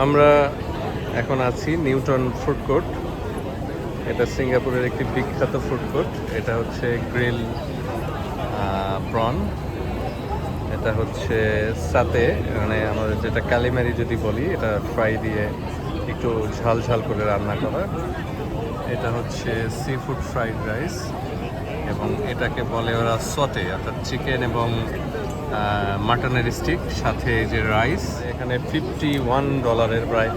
আমরা এখন আছি নিউটন ফুড কোর্ট। এটা সিঙ্গাপুরের একটি বিখ্যাত ফুড কোর্ট। এটা হচ্ছে গ্রিল প্রন। এটা হচ্ছে সাতে মানে আমাদের যেটা কালিমারি যদি বলি, এটা ফ্রাই দিয়ে একটু ঝাল ঝাল করে রান্না করা। এটা হচ্ছে সি ফুড ফ্রাইড রাইস এবং এটাকে বলে ওরা সতে, অর্থাৎ চিকেন এবং মাটনের স্টিক সাথে যে রাইস এখানে ফিফটি ওয়ান ডলারের প্রায়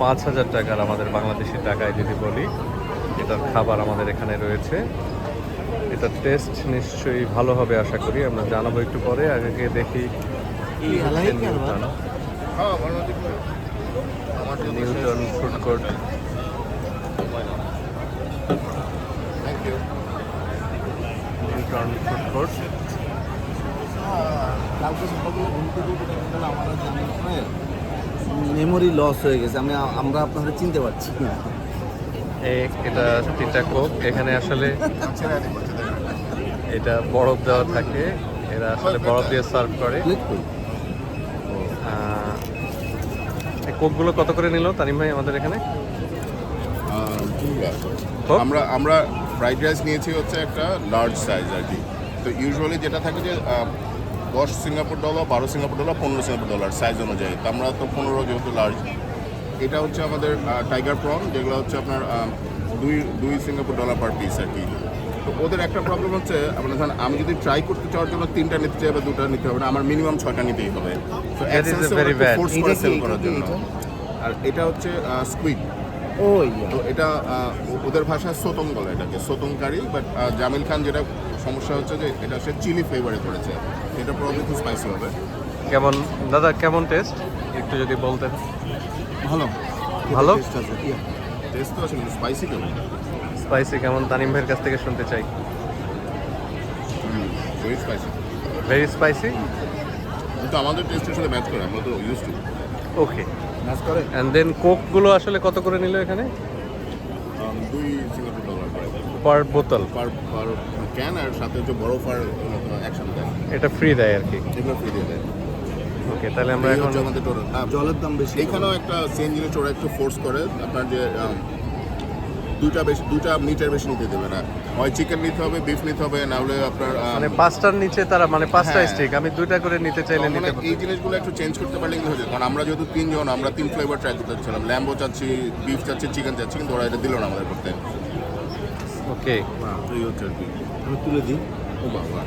পাঁচ হাজার টাকার আমাদের বাংলাদেশি টাকায় যদি বলি এটার খাবার আমাদের এখানে রয়েছে। এটার টেস্ট নিশ্চয়ই ভালো হবে আশা করি। আমরা জানাব একটু পরে আগে গিয়ে দেখি Newton. Newton food court Newton food court কালকে সকালবেলা ঘুম থেকে উঠে দেখা আমার আর মেমোরি লস হয়ে গেছে আমি আমরা আপনাদের চিনতে পারছি না। এই- এটা তিনটা কোক এখানে আসলে এটা বরফ দেওয়া থাকে এরা আসলে বরফ দিয়ে সার্ভ করে। কোকগুলো কত করে নিল তানিম ভাই আমাদের এখানে? আমরা আমরা ফ্রাইড রাইস নিয়েছি হচ্ছে একটা লার্জ সাইজ আর কি। তো ইউজুয়ালি যেটা থাকে যে দশ সিঙ্গাপুর ডলার বারো সিঙ্গাপুর ডলার পনেরো সিঙ্গাপুর ডলার সাইজ অনুযায়ী। তো আমরা তো পনেরো যেহেতু লার্জ এটা হচ্ছে আমাদের টাইগার প্রন যেগুলো হচ্ছে আপনার দুই দুই সিঙ্গাপুর ডলার পার পিস আর কি। তো ওদের একটা প্রবলেম হচ্ছে আপনার ধরেন আমি যদি ট্রাই করতে চাওয়ার জন্য তিনটা নিতে চাই বা দুটো নিতে হবে না আমার মিনিমাম ছয়টা নিতেই হবে। তো. ফোর্স এটা করে সেল করার জন্য। আর এটা হচ্ছে স্কুইড তো এটা ওদের ভাষায় সোতং বলে এটাকে সোতংকারি বাট জামিল খান যেটা সমস্যা হচ্ছে যে এটা সে চিলি ফ্লেভারে করেছে। এটা প্রবলেম একটু স্পাইসি হবে। কেমন দাদা কেমন টেস্ট একটু যদি বলতেন। ভালো। ভালো? টেস্ট আছে। টেস্ট তো আসলে স্পাইসি কেমন? স্পাইসি কেমন তানিম ভাইয়ের কাছ থেকে শুনতে চাই। ভেরি স্পাইসি ভেরি স্পাইসি কিন্তু আমাদের টেস্টের সাথে ম্যাচ করে আমরা তো ইউজ টু ওকে ম্যাচ করে? অ্যান্ড দেন কোকগুলো আসলে কত করে নিল এখানে? দুই সিঙ্গাপুর ডলার পার বোতল? পার পার ক্যান আর সাথে হচ্ছে বড় পার একসাথে দেয়। এটা ফ্রি দেয় আর কি? এগুলো ফ্রি দিয়ে দেয়। ওকে তাহলে আমরা এখন আমাদের। জলের দাম বেশি। এখানেও একটা সেম জিনিস ওরা একটু ফোর্স করে। আপনার যে দুইটা বেশি দুইটা মিটার বেশি নিতে দেবে না। হয় চিকেন নিতে হবে বিফ নিতে হবে না হলে আপনার মানে পাঁচটার নিচে তারা মানে পাঁচটা হ্যাঁ। স্টিক আমি দুইটা করে নিতে চাইলে নিতে পারব। এই জিনিসগুলো একটু চেঞ্জ করতে পারলে কিন্তু হয়ে কারণ আমরা যেহেতু তিনজন আমরা তিন ফ্লেভার ট্রাই করতে চাচ্ছিলাম। ল্যাম্বো চাচ্ছি বিফ চাচ্ছি চিকেন চাচ্ছি কিন্তু ওরা এটা দিল না আমাদের করতে। ওকে। এই হচ্ছে আর কি। আমি তুলে দিই। ও বাবা।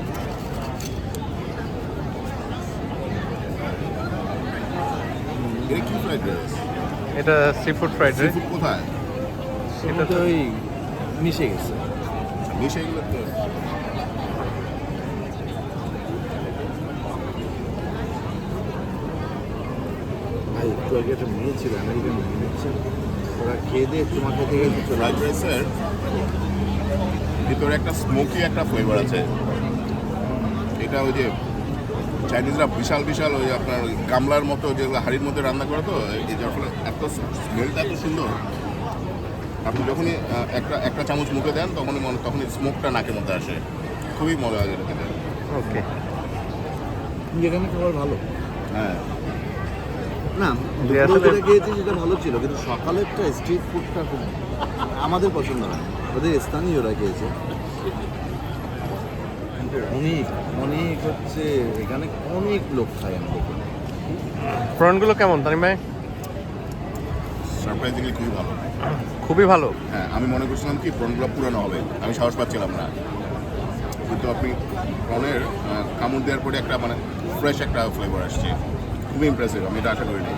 এটা কি ফ্রাইড রাইস এটা সি ফুড ফ্রাইড রাইস কোথায়? সেটা তো ওই মিশে গেছে। মিশে এগুলো তো ভাই, একটু আগে একটা মেয়ে ওরা খেয়ে দিয়ে তোমার গেছে চলে ফ্রাইড রাইসের ভিতরে একটা স্মোকি একটা ফ্লেভার আছে। এটা ওই যে চাইনিজরা বিশাল বিশাল ওই আপনার গামলার মতো, যেগুলো হাড়ির মধ্যে রান্না করে তো, এই যার ফলে এত স্মেলটা এত সুন্দর। আপনি যখনই একটা একটা চামচ মুখে দেন তখনই মনে তখনই স্মোকটা নাকের মধ্যে আসে। খুবই মজা লাগে খেতে। ওকে যেখানে খাবার ভালো। হ্যাঁ। না দুপুরে যেটা সেটা ভালো ছিল কিন্তু সকালেরটা স্ট্রিট ফুডটা খুব আমাদের পছন্দ হয় ওদের স্থানীয়রা খেয়েছে। অনেক অনেক হচ্ছে এখানে অনেক লোক খায় আমাদের। এখানে। কেমন তানিম ভাই? সারপ্রাইজিংলি খুবই ভালো। খুবই ভালো। হ্যাঁ আমি মনে করছিলাম কি প্রনগুলো পুরানো হবে। আমি সাহস পাচ্ছিলাম না। কিন্তু আপনি প্রনের আহ, কামড় দেওয়ার পরে একটা মানে ফ্রেশ একটা ফ্লেভার আসছে। খুবই ইমপ্রেসিভ আমি এটা আশা করিনি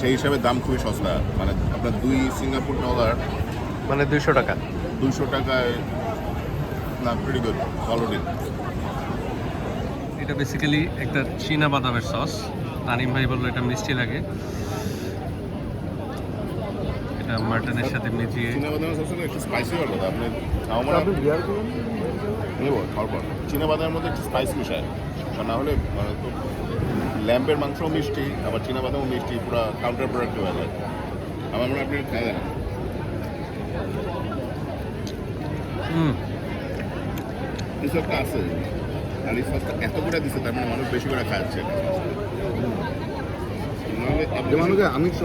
সেই হিসাবে দাম খুবই সস্তা। মানে আপনার দুই সিঙ্গাপুর ডলার মানে দুইশো টাকা। দুইশো টাকায় না প্রিটি গুড অলরেডি এটা বেসিক্যালি একটা চীনা বাদামের সস তানিম ভাই বলল এটা মিষ্টি লাগে। এটা মাটনের সাথে মিশিয়ে নেব খাওয়ার পর। চীনা বাদামের মধ্যে একটু স্পাইস মিশায় আর না হলে মানে তো ল্যাম্পের মাংসও মিষ্টি আবার চীনা বাদামও মিষ্টি পুরো কাউন্টার প্রোডাক্ট হয়ে যায়। আমার মনে হয় আপনি খাই না হুম। কিছু আছে। আর এই এত করে দিচ্ছে তার মানে মানুষ বেশি করে খাচ্ছে। আমি সব